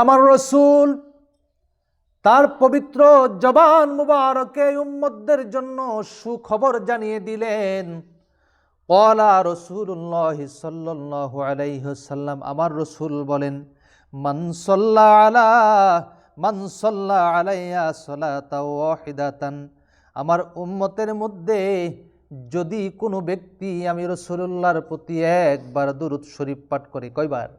আমার রসুল, তার পবিত্র জবান মুবারকে উম্মতদের জন্য সুখবর জানিয়ে দিলেন। কলা রসুল্লাহ সাল্লাহ আমার রসুল বলেন মানসল্লা আলা মানসল্লা আলাইয়া সলাতা ওয়াহিদাতান। আমার উম্মতের মধ্যে যদি কোনো ব্যক্তি আমি রসুল্লাহর প্রতি একবার দুরুদ শরীফ পাঠ করে, কয়বার?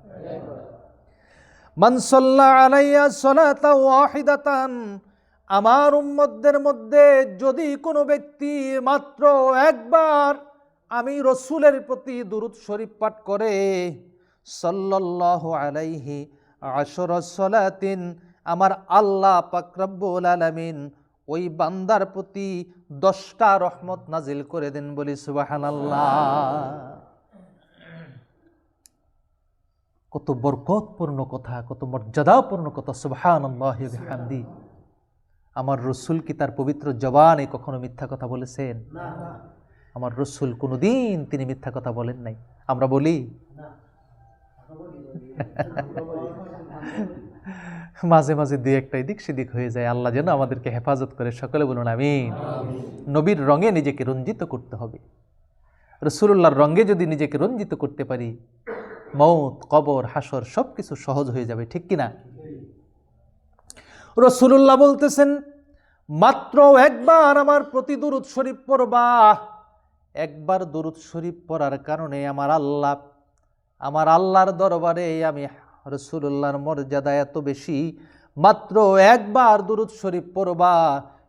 মানসল্লা আলাইয়া সলাতা ওয়াহিদাতান, আমার উম্মতদের মধ্যে যদি কোনো ব্যক্তি মাত্র একবার আমি রসুলের প্রতি দুরুদ শরীফ পাঠ করে সাল্লাহ আলাইহি আশর সলাতিন, আমার আল্লাহ পাকরাব্বুল আলামিন ওই বান্দার প্রতি দশটা রহমত নাজিল করে দেন বলি সুবাহান কত বরকতপূর্ণ কথা কত মর্যাদাপূর্ণ কথা সুবাহান হামদি আমার রসুল কি তার পবিত্র জবানে কখনো মিথ্যা কথা বলেছেন? আমার রসুল কোনোদিন তিনি মিথ্যা কথা বলেন নাই। আমরা বলি? মাঝে মাঝে দুই একটা এদিক সেদিক হয়ে যায়। আল্লাহ যেন আমাদেরকে হেফাজত করে। সকলে বলুন আমিন। নবীর রঙে নিজেকে রঞ্জিত করতে হবে। রসুল্লাহর রঙে যদি নিজেকে রঞ্জিত করতে পারি মৌত, কবর, হাসর সব কিছু সহজ হয়ে যাবে, ঠিক কিনা? রসুল্লাহ বলতেছেন, মাত্র একবার আমার প্রতি দুরুদ শরীফ পড়বা। একবার দুরুদ শরীফ পড়ার কারণে আমার আল্লাহ, আমার আল্লাহর দরবারে আমি রসুল্লাহর মর্যাদা এত বেশি, মাত্র একবার দুরুদ শরীফ পড়বা।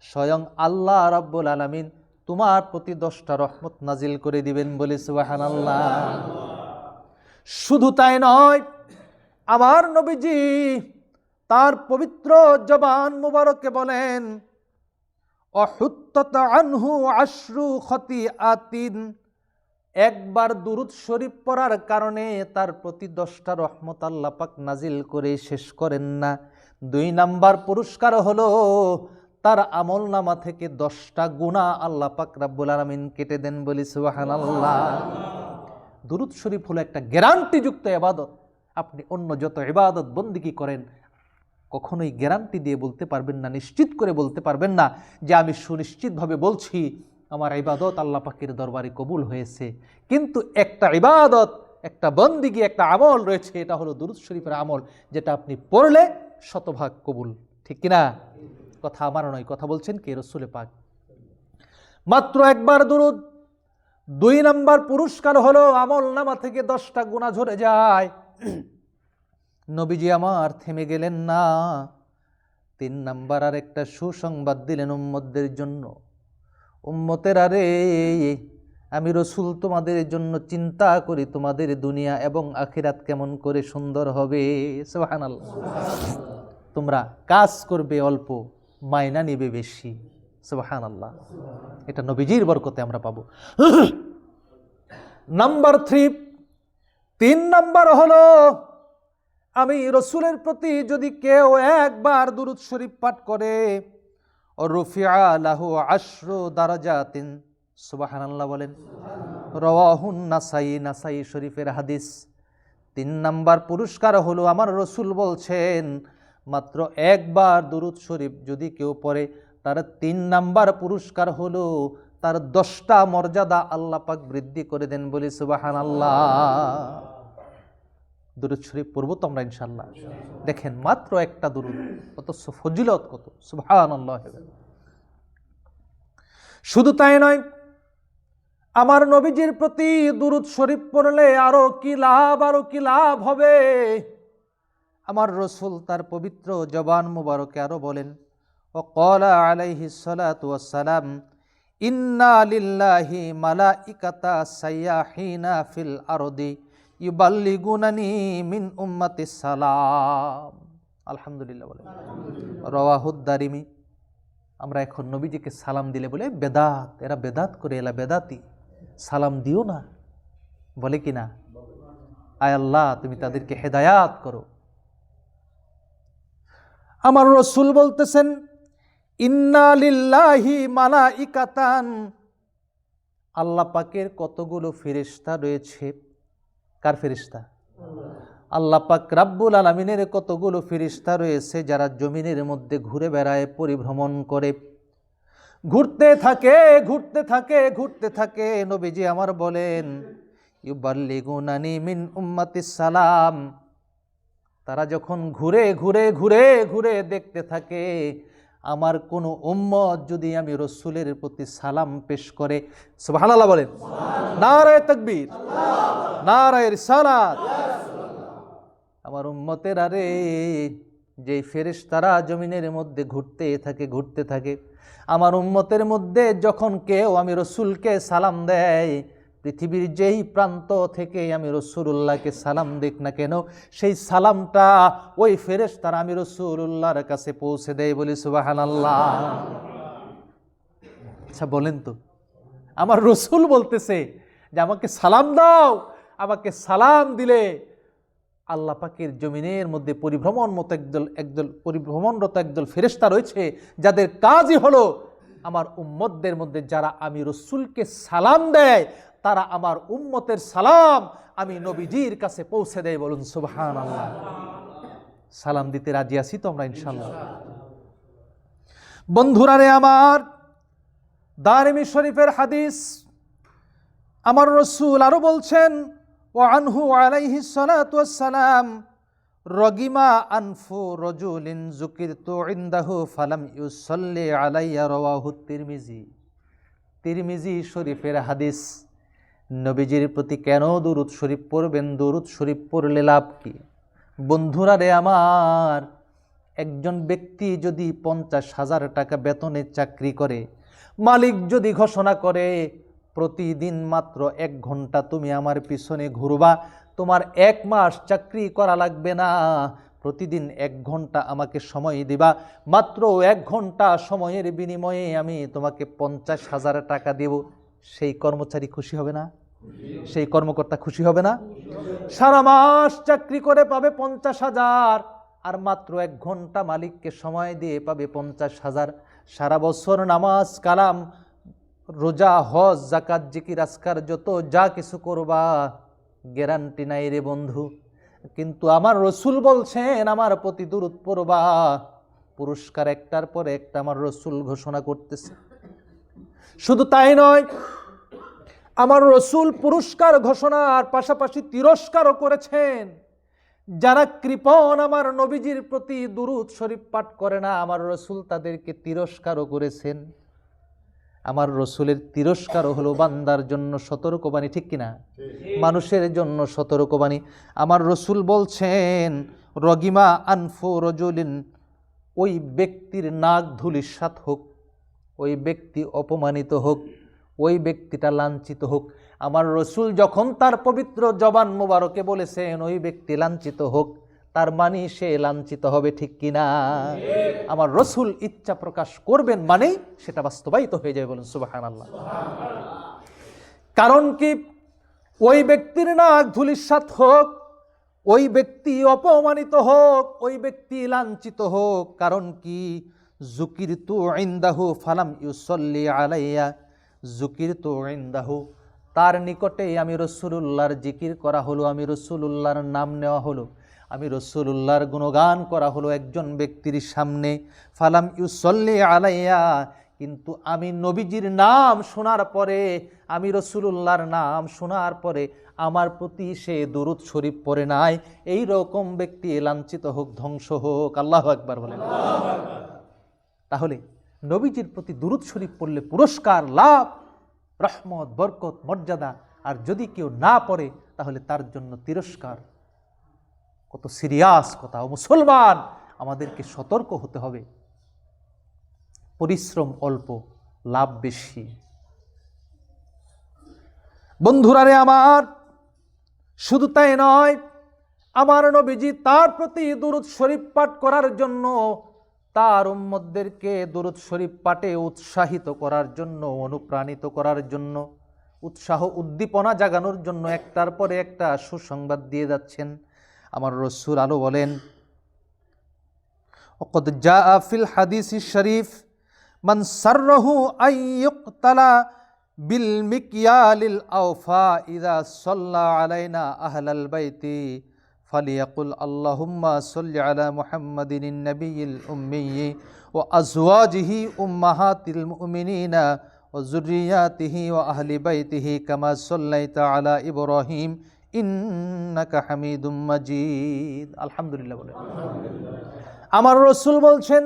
স্বয়ং আল্লাহ রাব্বুল আলামিন তোমার প্রতি দশটা রহমত নাজিল করে দিবেন বলে সুবাহান আল্লাহ শুধু তাই নয় আমার নবীজি তার পবিত্র জবান মুবারকে বলেন, অহুত্তত আনহু আশ্রু খতি আতিন একবার দুরুদ শরীফ পড়ার কারণে তার প্রতি দশটা রহমত আল্লাহ পাক নাজিল করে শেষ করেন না। দুই নাম্বার পুরস্কার হলো তার আমল নামা থেকে দশটা গুণা আল্লাহ পাক রাব্বুল আলমিন কেটে দেন বলি সুবাহান আল্লাহ দুরুদ শরীফ হলো একটা গ্যারান্টিযুক্ত এবাদত আপনি অন্য যত এবাদত বন্দিকি করেন, কখনোই গ্যারান্টি দিয়ে বলতে পারবেন না, নিশ্চিত করে বলতে পারবেন না যে আমি সুনিশ্চিতভাবে বলছি, আমার ইবাদত আল্লাহ পাকের দরবারে কবুল হয়েছে। কিন্তু একটা ইবাদত, একটা বন্দিগি একটা আমল রয়েছে, এটা হলো দুরুদ শরীফের আমল, যেটা আপনি পড়লে শতভাগ কবুল। ঠিক কিনা? কথা আমার নয়, কথা বলছেন কে? রসুলে পাক। মাত্র একবার দুরুদ দুই নাম্বার পুরস্কার হলো আমল নামা থেকে দশটা গুণা ঝরে যায়। নবীজি আমার থেমে গেলেন না। তিন নাম্বার আর একটা সুসংবাদ দিলেন উম্মতদের জন্য। উম্মতের আরে, আমি রসুল তোমাদের জন্য চিন্তা করি তোমাদের দুনিয়া এবং আখিরাত কেমন করে সুন্দর হবে। সোহান তোমরা কাজ করবে অল্প মায়না নিবে বেশি। সোহান আল্লাহ এটা নবীজির বরকতে আমরা পাবো। নাম্বার থ্রি, তিন নাম্বার হলো, আমি রসুলের প্রতি যদি কেউ একবার দুরুদ শরীফ পাঠ করে রফিয়া লাহু আশ্রু দারাজাতিন সুবাহান আল্লাহ বলেন। রওয়াহুন নাসাই নাসাই শরীফের হাদিস। তিন নাম্বার পুরস্কার হলো, আমার রসুল বলছেন, মাত্র একবার দুরুদ শরীফ যদি কেউ পড়ে তার তিন নাম্বার পুরস্কার হলো, তার দশটা মর্যাদা আল্লাহ পাক বৃদ্ধি করে দেন বলি সুবাহান আল্লাহ দুরুদ শরীফ পড়ব তো আমরা ইনশাল্লাহ দেখেন মাত্র একটা দুরুদ কত ফজিলত কত? সুবহান আল্লাহ শুধু তাই নয়, আমার নবীজির প্রতি দুরুদ শরীফ পড়লে আরও কি লাভ, আরও কি লাভ হবে? আমার রসুল তার পবিত্র জবান মুবারকে আরও বলেন ও কলা আলাইহি সালাম ইন্না লিল্লাহি মালাইকাতা সাইয়াহিনা ফিল আরদি ইউবাল্লিগুনানি মিন উম্মতি সালাম আলহামদুলিল্লাহ বলে। রওয়াহুদ্দারিমি আমরা এখন নবীজিকে সালাম দিলে বলে, বেদাত, এরা বেদাত করে এলা বেদাতি। সালাম দিও না। বলে কি না? আয় আল্লাহ, তুমি তাদেরকে হেদায়াত করো। আমার রসুল বলতেছেন ইন্না লিল্লাহি মালাইকাতান। আল্লাহ পাকের কতগুলো ফেরেশতা রয়েছে? কার ফেরিস্তা আল্লাহ পাক রাব্বুল আলমিনের কতগুলো ফিরিস্তা রয়েছে যারা জমিনের মধ্যে ঘুরে বেড়ায়, পরিভ্রমণ করে? ঘুরতে থাকে ঘুরতে থাকে ঘুরতে থাকে, নবীজি আমার বলেন, ইউবাল্লিগুনানি মিন উম্মাতিস সালাম। তারা যখন ঘুরে ঘুরে ঘুরে ঘুরে দেখতে থাকে আমার কোনো উম্মত যদি আমি রসুলের প্রতি সালাম পেশ করে, সুবহানাল্লাহ বলেন। নারায় তকবীর, নারায় রিসালাত। আমার উম্মতের আরে যেই ফেরেশতারা জমিনের মধ্যে ঘুরতে থাকে ঘুরতে থাকে, আমার উম্মতের মধ্যে যখন কেউ আমি রসুলকে সালাম দেয় পৃথিবীর যেই প্রান্ত থেকে আমি রসুল্লাহকে সালাম দিক না কেন, সেই সালামটা ওই ফেরেশতারা আমি রসুল্লাহর কাছে পৌঁছে দেয় বলি সুবাহান আল্লাহ আচ্ছা বলেন তো, আমার রসুল বলতেছে যে আমাকে সালাম দাও, আমাকে সালাম দিলে আল্লাহ পাকের জমিনের মধ্যে পরিভ্রমণ মতো একদল একদল পরিভ্রমণরত একদল ফেরেশতা রয়েছে, যাদের কাজই হলো আমার উম্মতদের মধ্যে যারা আমি রসুলকে সালাম দেয় তারা আমার উম্মতের সালাম আমি নবীজির কাছে পৌঁছে দেয় বলুন সুবহান আল্লাহ সালাম দিতে রাজি আছি তো আমরা ইনশাল্লাহ বন্ধুরারে আমার, দারিমি শরীফের হাদিস আমার রসুল আরও বলছেন ও আনহু আলাইহি সালাম রগিমা আনফু রজুলিন জুকির তো ইন্দাহু ফালাম ইউসল্লি আলাইয়া রওয়াহু তিরমিজি। তিরমিজি শরীফের হাদিস। নবীজির প্রতি কেন দুরুদ শরীফ পড়বেন? দুরুদ শরীফ পড়লে লাভ কি? বন্ধুরা রে আমার, একজন ব্যক্তি যদি পঞ্চাশ হাজার টাকা বেতনের চাকরি করে, মালিক যদি ঘোষণা করে, প্রতিদিন মাত্র এক ঘণ্টা তুমি আমার পিছনে ঘুরবা, তোমার এক মাস চাকরি করা লাগবে না, প্রতিদিন এক ঘণ্টা আমাকে সময় দিবা, মাত্র এক ঘণ্টা সময়ের বিনিময়ে আমি তোমাকে পঞ্চাশ হাজার টাকা দেব, সেই কর্মচারী খুশি হবে না? সেই কর্মকর্তা খুশি হবে না। সারা মাস চাকরি করে পাবে পঞ্চাশ হাজার, আর মাত্র এক ঘণ্টা মালিককে সময় দিয়ে পাবে পঞ্চাশ হাজার। সারা বছর নামাজ, কালাম, রোজা, হজ জাকাত জিকির আজকার যত যা কিছু করবা, গ্যারান্টি নাই রে বন্ধু। কিন্তু আমার রসুল বলছেন, আমার প্রতি দূরত পড়বা। পুরস্কার একটার পর একটা আমার রসুল ঘোষণা করতেছে। শুধু তাই নয় আমার রসুল পুরস্কার ঘোষণার পাশাপাশি তিরস্কারও করেছেন। যারা কৃপণ আমার নবীজির প্রতি দুরুদ শরীফ পাঠ করে না, আমার রসুল তাদেরকে তিরস্কারও করেছেন। আমার রসুলের তিরস্কারও হলো বান্দার জন্য সতর্কবাণী ঠিক কিনা? মানুষের জন্য সতর্কবাণী আমার রসুল বলছেন, রগিমা আনফু রজুলিন, ওই ব্যক্তির নাক ধুলির ধুলিসাত হোক, ওই ব্যক্তি অপমানিত হোক। ওই ব্যক্তিটা লাঞ্ছিত হোক। আমার রসুল যখন তার পবিত্র জবান মোবারকে বলেছেন, ওই ব্যক্তি লাঞ্ছিত হোক, তার মানে সে লাঞ্ছিত হবে ঠিক কিনা? আমার রসুল ইচ্ছা প্রকাশ করবেন মানেই সেটা বাস্তবায়িত হয়ে যাবে বলুন সুবাহান আল্লাহ কারণ কি? ওই ব্যক্তির নাক ধুলিসাত হোক, ওই ব্যক্তি অপমানিত হোক, ওই ব্যক্তি লাঞ্ছিত হোক, কারণ কি? জুকির তু ইন্দাহু ফালাম ইউসল্লি আলাইয়া জুকির তু ইন্দাহু তার নিকটে আমি রসুলুল্লাহর জিকির করা হলো, আমি রসুলুল্লাহর নাম নেওয়া হলো, আমি রসুলুল্লাহর গুণগান করা হলো একজন ব্যক্তির সামনে। ফালাম ইউসল্লি আলাইয়া, কিন্তু আমি নবীজির নাম শোনার পরে, আমি রসুলুল্লাহর নাম শোনার পরে আমার প্রতি সে দুরুদ শরীফ পড়ে নাই। এই রকম ব্যক্তি লাঞ্ছিত হোক, ধ্বংস হোক, আল্লাহ একবার বলেন। তাহলে নবীজির প্রতি দুরুদ শরীফ পড়লে পুরস্কার, লাভ, রহমত, বরকত, মর্যাদা, আর যদি কেউ না পড়ে, তাহলে তার জন্য তিরস্কার। কত সিরিয়াস কথা। মুসলমান, আমাদেরকে সতর্ক হতে হবে। পরিশ্রম অল্প, লাভ বেশি। বন্ধুরারে আমার, শুধু তাই নয়, আমার নবীজি তার প্রতি দুরুদ শরীফ পাঠ করার জন্য তার উম্মদদেরকে দুরুদ শরীফ পাঠে উৎসাহিত করার জন্য, অনুপ্রাণিত করার জন্য, উৎসাহ, উদ্দীপনা জাগানোর জন্য একটার পরে একটা সুসংবাদ দিয়ে যাচ্ছেন। আমার রসুর আলো বলেন অকদ জা আফিল হাদিস শরীফ, মান সারহু আইয়ুকতালা বিল মিকিয়ালিল আওফা, ইদা সাল্লা আলাইনা আহলাল বাইতি فليقل اللهم صل على محمد النبي الأمي وأزواجه أمهات المؤمنين وذرياته وأهل بيته كما صليت على إبراهيم إنك حميد مجيد الحمد لله বলেন আমার রসুল বলছেন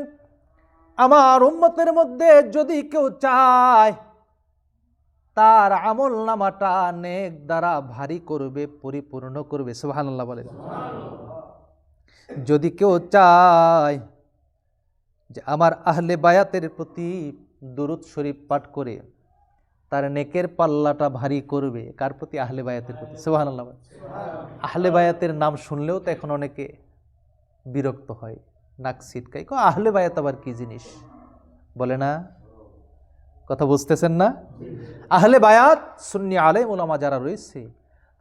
আমার উম্মতের মধ্যে যদি কেউ চায় তার আমল নামাটা নেক দ্বারা ভারী করবে, পরিপূর্ণ করবে। সুবহানাল্লাহ বলেন। যদি কেউ চায় যে আমার আহলে বায়াতের প্রতি দুরুদ শরীফ পাঠ করে তার নেকের পাল্লাটা ভারী করবে, কার প্রতি? আহলে বায়াতের প্রতি। সুবহানাল্লাহ বলেন। আহলে বায়াতের নাম শুনলেও তো এখন অনেকে বিরক্ত হয়, নাক সিটকাই কো আহলে বায়াত আবার কি জিনিস? বলে না? কথা বুঝতেছেন না? আহলে বায়াত সুন্নি আলেম ওলামা যারা রয়েছে,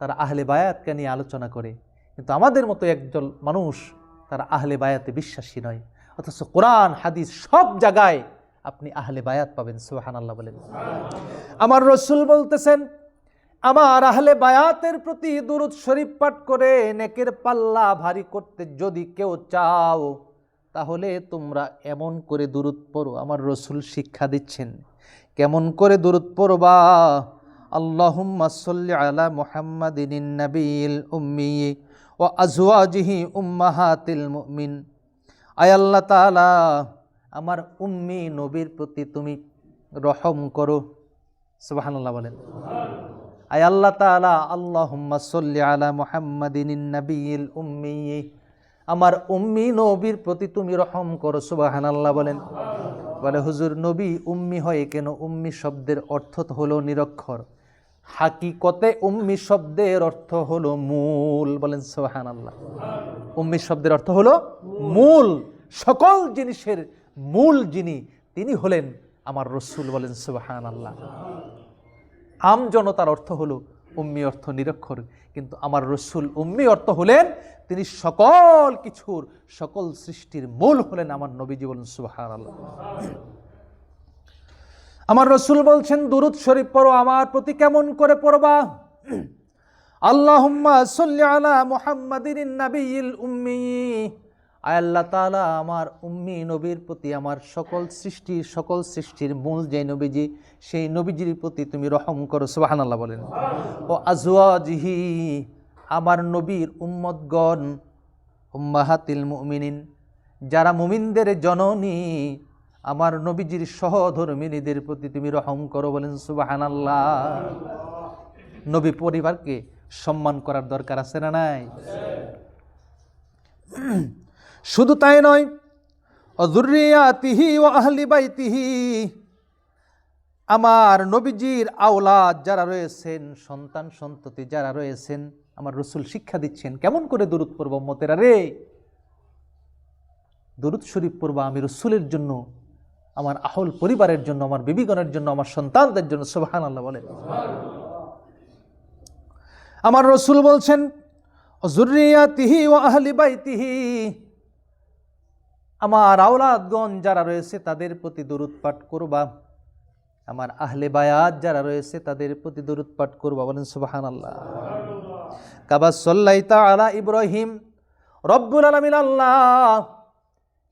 তারা আহলে বায়াতকে নিয়ে আলোচনা করে। কিন্তু আমাদের মতো একজন মানুষ, তারা আহলে বায়াতে বিশ্বাসী নয়। অথচ কোরআন, হাদিস সব জায়গায় আপনি আহলে বায়াত পাবেন সুহান আল্লাহ বলেন। আমার রসুল বলতেছেন, আমার আহলে বায়াতের প্রতি দুরুদ শরীফ পাঠ করে নেকের পাল্লা ভারী করতে যদি কেউ চাও, তাহলে তোমরা এমন করে দূরত পড়ো। আমার রসুল শিক্ষা দিচ্ছেন। কেমন করে দূরত পড়বা? আল্লাহুম্মা সাল্লি আলা মুহাম্মাদিন নাবিয়িল উম্মি ও আজওয়াজিহি উম্মাহাতিল মুমিন। আয় আল্লাহ তাআলা, আমার উম্মি নবীর প্রতি তুমি রহম করো। সুবহানাল্লাহ বলেন। আয় আল্লাহ তাআলা, আল্লাহুম্মা সাল্লি আলা মুহাম্মাদিন নাবিয়িল উম্মি, আমার উম্মি নবীর প্রতি তুমি রহম করো। সুবহানাল্লাহ বলেন। বলে, হুজুর, নবী উম্মি হয় কেন উম্মি শব্দের অর্থ হলো নিরক্ষর? হাকিকতে উম্মি শব্দের অর্থ হলো মূল। বলেন সোহান আল্লাহ উম্মি শব্দের অর্থ হলো মূল। সকল জিনিসের মূল যিনি, তিনি হলেন আমার রসুল বলেন সোহান আল্লাহ আম জনতার অর্থ হলো উম্মি অর্থ নিরক্ষর। কিন্তু আমার রসুল উম্মি অর্থ হলেন, তিনি সকল কিছুর, সকল সৃষ্টির মূল হলেন আমার নবীজি বলেন সুবাহান আল্লাহ আমার রসুল বলছেন, দুরুদ শরীফ পড়ো, আমার প্রতি কেমন করে পড়বা? আল্লাহুম্মা সাল্লি আলা মুহাম্মাদিন নাবিয়িল উম্মি। আয় আল্লাহ তাআলা আমার উম্মি নবীর প্রতি, আমার সকল সৃষ্টি, সকল সৃষ্টির মূল যে নবীজি, সেই নবীজির প্রতি তুমি রহম করো, সুবহানাল্লাহ বলেন। ও আজওয়াজিহি, আমার নবীর উম্মতগণ, উম্মাহাতিল মুমিনিন, যারা মুমিনদের জননী, আমার নবীজির সহধর্মিনীদের প্রতি তুমি রহম করো বলেন, সুবহানাল্লাহ। নবী পরিবারকে সম্মান করার দরকার আছে না নাই? শুধু তাই নয় অজুরিয়াতিহি ও আহলি আমার নবীজির আওলাদ যারা রয়েছেন, সন্তান, সন্ততি যারা রয়েছেন, আমার রসুল শিক্ষা দিচ্ছেন, কেমন করে দূরত পড়ব মতেরা রে? দরুদ শরীফ পড়বা আমি রসুলের জন্য, আমার আহল পরিবারের জন্য, আমার বিবিগণের জন্য, আমার সন্তানদের জন্য সোহান আল্লাহ বলেন। আমার রসুল বলছেন জুরিয়াতিহি ও আহলি বাইতিহি আমার আওলাদগণ যারা রয়েছে তাদের প্রতি দরুদ করবা। আমার আহলে বায়াত যারা রয়েছে তাদের প্রতি দরুদ করবা। বলেন সুবাহান আল্লাহ কাবা সল্লাইতা আলা ইব্রাহিম। রব্বুল আলমিন আল্লাহ,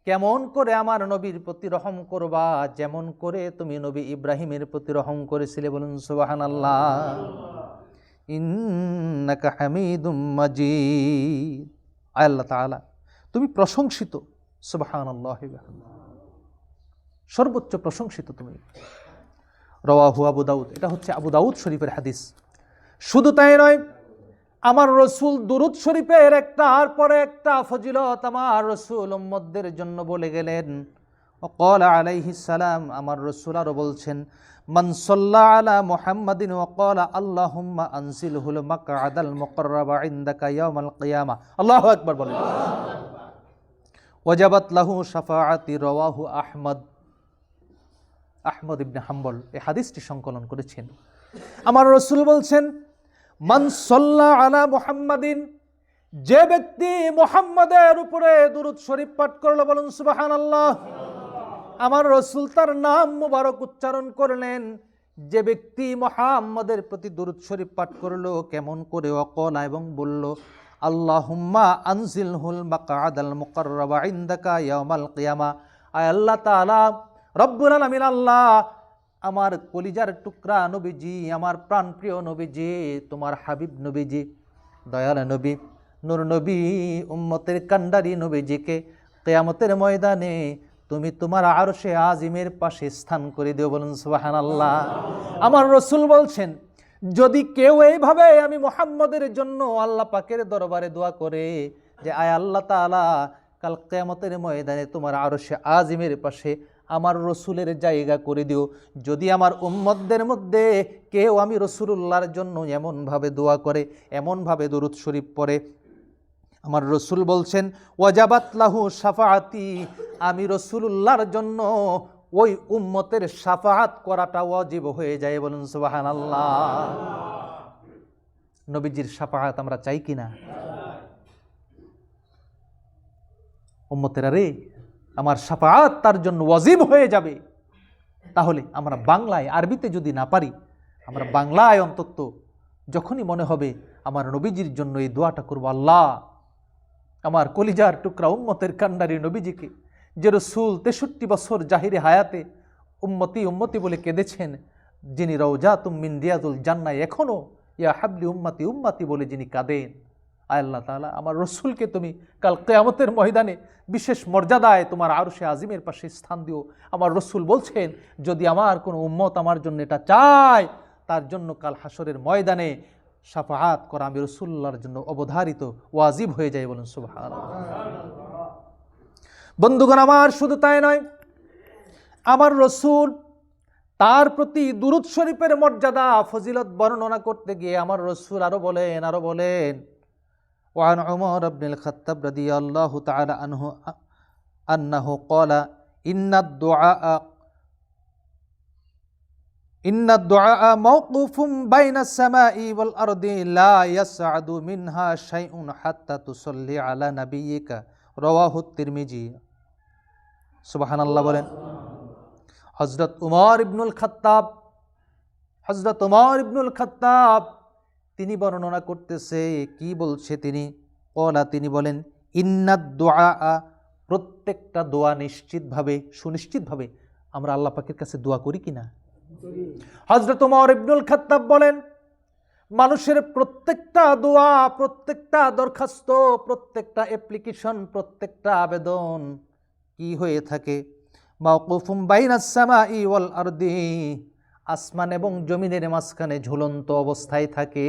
কেমন করে আমার নবীর প্রতি রহম করবা, যেমন করে তুমি নবী ইব্রাহিমের প্রতি রহম করেছিলে। বলুন সুবাহান আল্লাহ ইন্নাকা হামিদুম মাজিদ। আল্লাহ তাআলা, তুমি প্রশংসিত। সুবাহান সর্বোচ্চ প্রশংসিত তুমি। রওয়াহু আবু দাউদ। এটা হচ্ছে আবু দাউদ শরীফের হাদিস। শুধু তাই নয়, আমার রসুল দুরুদ শরীফের একটা আর পরে একটা ফজিলত আমার রসুল উম্মদদের জন্য বলে গেলেন। অকল সালাম, আমার রসুল আরও বলছেন মনসল্লা আলা মোহাম্মদিন ওকল আল্লাহুম্মা আনসিল হুল মাকা আদাল মকর্রাবা ইন্দাকা ইয়ামাল কিয়ামা। আল্লাহ একবার বলেন। ওয়াজাবাত লাহু শাফাআতি রওয়াহু আহমদ আহমদ ইবনে হাম্বল এই হাদিসটি সংকলন করেছেন। আমার রসুল বলছেন, মান সল্লা আলা মুহাম্মাদিন, যে ব্যক্তি মুহাম্মাদের উপরে দুরুদ শরীফ পাঠ করল, বলুন সুবহানাল্লাহ। আমার রসুল তার নাম মুবারক উচ্চারণ করলেন, যে ব্যক্তি মোহাম্মদের প্রতি দুরুদ শরীফ পাঠ করল, কেমন করে অকলা এবং বলল আল্লাহুম্মা আনজিলহুল মাকআদাল মুকাররাবা ইনদাকা ইয়াউমাল কিয়ামা। আয় আল্লাহ তাআলা, রব্বুল আলামিন আল্লাহ, আমার কলিজার টুকরা নবীজি, আমার প্রাণপ্রিয় নবীজি, তোমার হাবিব নবীজি, দয়াল নবী, নূর নবী, উম্মতের কান্ডারি নবীজিকে কেয়ামতের ময়দানে তুমি তোমার আরশে আজিমের পাশে স্থান করে দিও বলুন সুবাহান আল্লাহ আমার রসুল বলছেন যদি কেউ এইভাবে আমি মোহাম্মদের জন্য আল্লাহ পাকের দরবারে দোয়া করে যে, আয় আল্লাহ তাআলা, কাল কেয়ামতের ময়দানে তোমার আরও সে আজিমের পাশে আমার রসুলের জায়গা করে দিও। যদি আমার উম্মতদের মধ্যে কেউ আমি রসুলুল্লাহর জন্য এমনভাবে দোয়া করে, এমনভাবে দরুদ শরীফ পড়ে, আমার রসুল বলছেন, ওয়াজাবাত লাহু সাফাআতি আমি রসুলুল্লাহর জন্য ওই উম্মতের সাফাহাত করাটা ওয়াজিব হয়ে যায় বলুন সুবাহান আল্লাহ নবীজির সাফাহাত আমরা চাই কিনা উম্মতেরা, রে, আমার সাফাহাত তার জন্য ওয়াজিব হয়ে যাবে। তাহলে আমরা বাংলায়, আরবিতে যদি না পারি, আমরা বাংলায় অন্তত যখনই মনে হবে আমার নবীজির জন্য এই দোয়াটা করব, আল্লাহ, আমার কলিজার টুকরা উম্মতের কান্ডারি নবীজিকে যে রসুল তেষট্টি বছর জাহিরে হায়াতে উম্মতি উম্মতি বলে কেঁদেছেন, যিনি রওজা তুমিন রিয়াজুল জান্নায় এখনও ইয়া হাবলি উম্মাতি উম্মাতি বলে যিনি কাঁদেন। আল্লাহ তাআলা, আমার রসুলকে তুমি কাল কেয়ামতের ময়দানে বিশেষ মর্যাদায় তোমার আরশে আজিমের পাশে স্থান দিও। আমার রসুল বলছেন, যদি আমার কোনো উম্মত আমার জন্য এটা চায়, তার জন্য কাল হাসরের ময়দানে সাফাহাত করা আমি রসুল্লার জন্য অবধারিত, ওয়াজিব হয়ে যায় বলুন সুবাহ বন্ধুগণ আমার শুধু তাই নয় আমার রসুল তার প্রতি দুরুদ শরীফের মর্যাদা ফজিলত বর্ণনা করতে গিয়ে আমার রসুল আরো বলেন আরো বলেন وعن عمر بن الخطاب رضي الله تعالى عنه أنه قال إن الدعاء إن الدعاء موقوف بين السماء والأرض لا يسعد منها شيء حتى تصلي على نبيك রওয়াহুত তিরমিজি। সুবাহানাল্লাহ বলেন হজরত উমর ইবনুল খাত্তাব হজরত উমর ইবনুল খাত্তাব, তিনি বর্ণনা করতেছে, কি বলছে তিনি? কলা, তিনি বলেন ইন্নাদ দোয়া প্রত্যেকটা দোয়া নিশ্চিতভাবে, সুনিশ্চিতভাবে আমরা আল্লাহ পাকের কাছে দোয়া করি কিনা? হজরত উমর ইবনুল খাত্তাব বলেন মানুষের প্রত্যেকটা দোয়া, প্রত্যেকটা দরখাস্ত, প্রত্যেকটা অ্যাপ্লিকেশন প্রত্যেকটা আবেদন কি হয়ে থাকে? মাওকুফুম বাইনাস সামাই ওয়াল আরদি, আসমান এবং জমিনের মাঝখানে ঝুলন্ত অবস্থায় থাকে।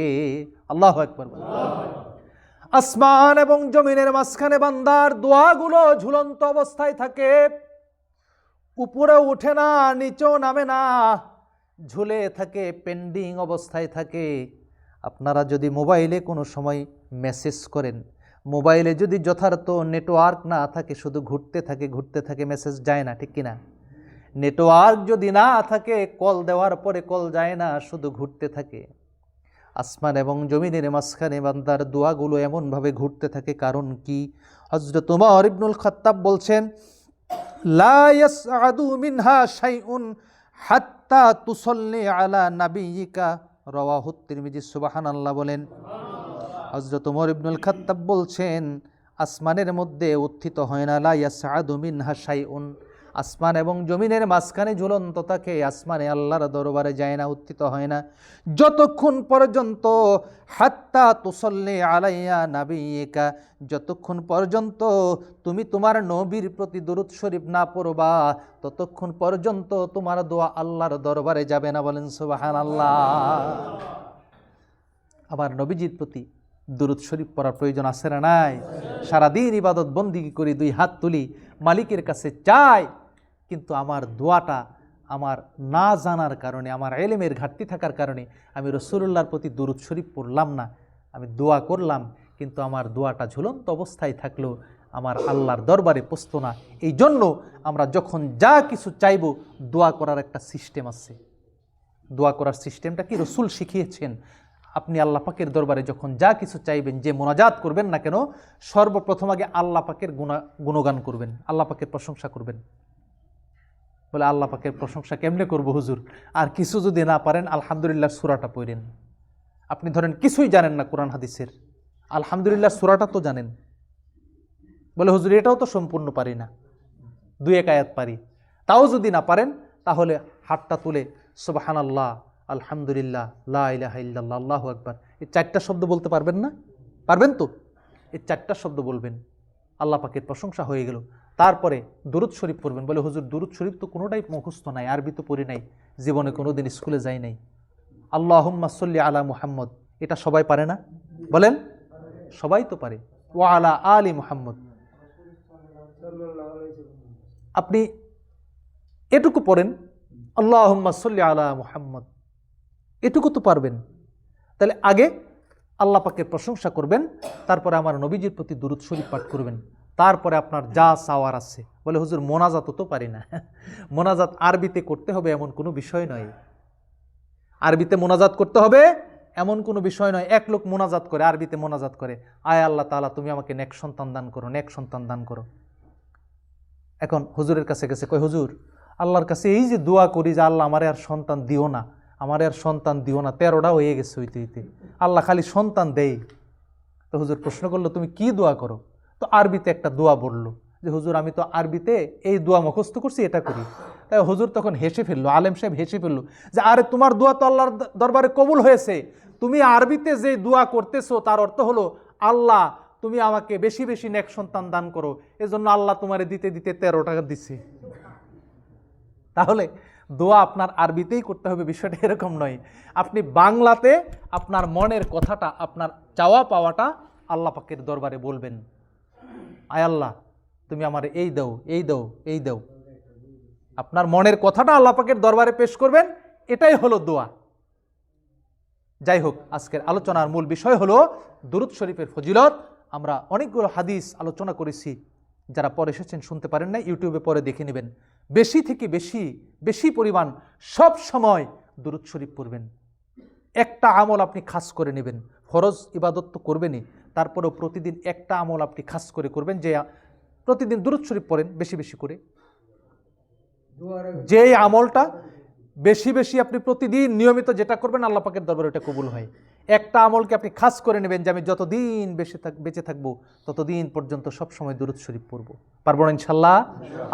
আল্লাহ একবার আসমান এবং জমিনের মাঝখানে বান্দার দোয়াগুলো ঝুলন্ত অবস্থায় থাকে। উপরে উঠে না, নিচেও নামে না, ঝুলে থাকে পেন্ডিং অবস্থায় থাকে। আপনারা যদি মোবাইলে কোনো সময় মেসেজ করেন, মোবাইলে যদি যথার্থ নেটওয়ার্ক না থাকে, শুধু ঘুরতে থাকে ঘুরতে থাকে, মেসেজ যায় না, ঠিক কিনা নেটওয়ার্ক যদি না থাকে, কল দেওয়ার পরে কল যায় না, শুধু ঘুরতে থাকে। আসমান এবং জমিনের মাঝখানে বান্দার দোয়াগুলো এমনভাবে ঘুরতে থাকে, কারণ কি? হজরত উমর ইবনুল খত্তাব বলছেন, লা ইয়াসআদু মিনহা হাত্তা আলা রাওয়াহু তিরমিজি সুবহানাল্লাহ বলেন। হজরত উমর ইবনুল খাত্তাব বলছেন, আসমানের মধ্যে উত্থিত হয় না, লা ইয়াসআদু মিনহা শাইউন। আসমান এবং জমিনের মাঝখানে ঝুলন্ত থাকে আসমানে আল্লাহর দরবারে যায় না, উত্থিত হয় না। যতক্ষণ পর্যন্ত হাত্তা তুসল্লি আলাইয়া নাবিয়িকা, যতক্ষণ পর্যন্ত তুমি তোমার নবীর প্রতি দরুদ শরীফ না পড়বা, ততক্ষণ পর্যন্ত তোমার দোয়া আল্লাহর দরবারে যাবে না বলেন সুবাহান আল্লাহ আমার নবীজির প্রতি দুরুদ শরীফ পড়ার প্রয়োজন আছে না নাই? সারাদিন ইবাদত বন্দিগি করি, দুই হাত তুলি, মালিকের কাছে চাই কিন্তু আমার দোয়াটা আমার না জানার কারণে, আমার এলেমের ঘাটতি থাকার কারণে আমি রসুল্লাহর প্রতি দুরুদ শরীফ পড়লাম না। আমি দোয়া করলাম, কিন্তু আমার দোয়াটা ঝুলন্ত অবস্থায় থাকল, আমার আল্লাহর দরবারে পোস্ত না। এই জন্য আমরা যখন যা কিছু চাইব, দোয়া করার একটা সিস্টেম আছে। দোয়া করার সিস্টেমটা কি? রসুল শিখিয়েছেন, আপনি আল্লাহ পাকের দরবারে যখন যা কিছু চাইবেন, যে মোনাজাত করবেন না কেন, সর্বপ্রথম আগে আল্লাহ পাকের গুণা গুণগান করবেন, আল্লাহ পাকের প্রশংসা করবেন। বলে আল্লাহ পাকের প্রশংসা কেমনে করব হুজুর? আর কিছু যদি না পারেন, আলহামদুলিল্লাহ সুরাটা পড়েন। আপনি ধরেন কিছুই জানেন না কোরআন হাদিসের। আলহামদুলিল্লাহ সুরাটা তো জানেন। বলে হুজুর, এটাও তো সম্পূর্ণ পারি না। দুই এক আয়াত পারি। তাও যদি না পারেন, তাহলে হাতটা তুলে সুবাহান আল্লাহ আলহামদুলিল্লাহ, লা ইলাহা ইল্লাল্লাহ, আল্লাহু এই চারটা শব্দ বলতে পারবেন না? পারবেন তো? এই চারটা শব্দ বলবেন। আল্লাহ পাকের প্রশংসা হয়ে গেল। তারপরে দুরুদ শরীফ পড়বেন। বলে, হুজুর, দুরুদ শরীফ তো কোনোটাই মুখস্থ নাই, আরবি তো পড়ি নাই, জীবনে কোনোদিন স্কুলে যাই নাই। আল্লাহুম্মা সল্লি আলা মুহাম্মদ। এটা সবাই পারে না? বলেন, সবাই তো পারে। ও আলা আলী মুহাম্মদ। আপনি এটুকু পড়েন, আল্লাহুম্মা সল্লি আলা মুহাম্মদ। এটুকু তো পারবেন। তাহলে আগে আল্লাহ পাকের প্রশংসা করবেন, তারপরে আমার নবীজির প্রতি দুরুদ শরীফ পাঠ করবেন। তারপরে আপনার যা চাওয়ার আছে। বলে, হুজুর, মোনাজাত তো পারি না। মোনাজাত আরবিতে করতে হবে এমন কোনো বিষয় নয়। আরবিতে মোনাজাত করতে হবে এমন কোনো বিষয় নয়। এক লোক মোনাজাত করে, আরবিতে মোনাজাত করে। আয় আল্লাহ তাআলা, তুমি আমাকে নেক সন্তান দান করো, নেক সন্তান দান করো। এখন হুজুরের কাছে গেছে, কই হুজুর, আল্লাহর কাছে এই যে দোয়া করি যে আল্লাহ আমারে আর সন্তান দিও না, আমারে আর সন্তান দিও না, তেরোটা হয়ে গেছে হইতে হইতে। আল্লাহ খালি সন্তান দেই। তো হুজুর প্রশ্ন করল, তুমি কি দোয়া করো? তো আরবিতে একটা দোয়া বলল যে, হুজুর, আমি তো আরবিতে এই দোয়া মুখস্থ করছি, এটা করি। তাই হুজুর তখন হেসে ফেলল, আলেম সাহেব হেসে ফেলল যে, আরে, তোমার দোয়া তো আল্লাহর দরবারে কবুল হয়েছে। তুমি আরবিতে যে দোয়া করতেছো, তার অর্থ হলো, আল্লাহ, তুমি আমাকে বেশি বেশি নেক সন্তান দান করো। এজন্য আল্লাহ তোমারে দিতে দিতে তেরো টাকা দিচ্ছে তাহলে দোয়া আপনার আরবিতেই করতে হবে, বিষয়টা এরকম নয়। আপনি বাংলাতে আপনার মনের কথাটা, আপনার চাওয়া পাওয়াটা আল্লাহ পাকের দরবারে বলবেন। আল্লাহ, তুমি আমার এই দাও এই দাও এই দাও। আপনার মনের কথাটা আল্লাহ পাকের দরবারে পেশ করবেন, এটাই হলো দোয়া। যাই হোক, আজকের আলোচনার মূল বিষয় হলো দুরুদ শরীফের ফজিলত। আমরা অনেকগুলো হাদিস আলোচনা করেছি, যারা পরে এসেছেন, শুনতে পারেন না ইউটিউবে পরে দেখে নেবেন। বেশি থেকে বেশি বেশি পরিমাণ সব সময় দুরুদ শরীফ পড়বেন। একটা আমল আপনি খাস করে নেবেন। ফরজ ইবাদত তো করবেনই তারপরেও প্রতিদিন একটা আমল আপনি খাস করে করবেন, যে প্রতিদিন দুরুদ শরীফ পড়েন বেশি বেশি করে। যে আমলটা বেশি বেশি আপনি প্রতিদিন নিয়মিত যেটা করবেন, আল্লাহ পাকের দরবারে ওটা কবুল হয়। একটা আমলকে আপনি খাস করে নেবেন যে আমি যতদিন বেশি থাক, বেঁচে থাকব, ততদিন পর্যন্ত সব সময় দুরুদ শরীফ পড়ব। পারব না ইনশাল্লাহ?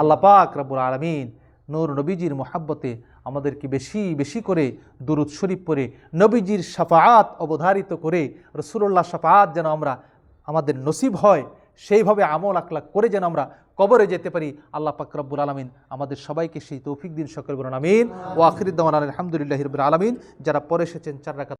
আল্লাহ পাক রব্বুল আলমিন নূর নবীজির মোহাব্বতে আমাদেরকে বেশি বেশি করে দুরুদ শরীফ পরে নবীজির সাফাত অবধারিত করে রসুল্লাহ সাফাত যেন আমরা আমাদের নসিব হয়, সেইভাবে আমল আকলাক করে যেন আমরা কবরে যেতে পারি। আল্লাহ পাকরাবুল আলমিন আমাদের সবাইকে সেই তৌফিক দিন সকল বলুন, আমিন। ও আখরিদ্দমান আলহামদুলিল্লাহ হিরবুল আলমিন। যারা পরে এসেছেন চার রাকাত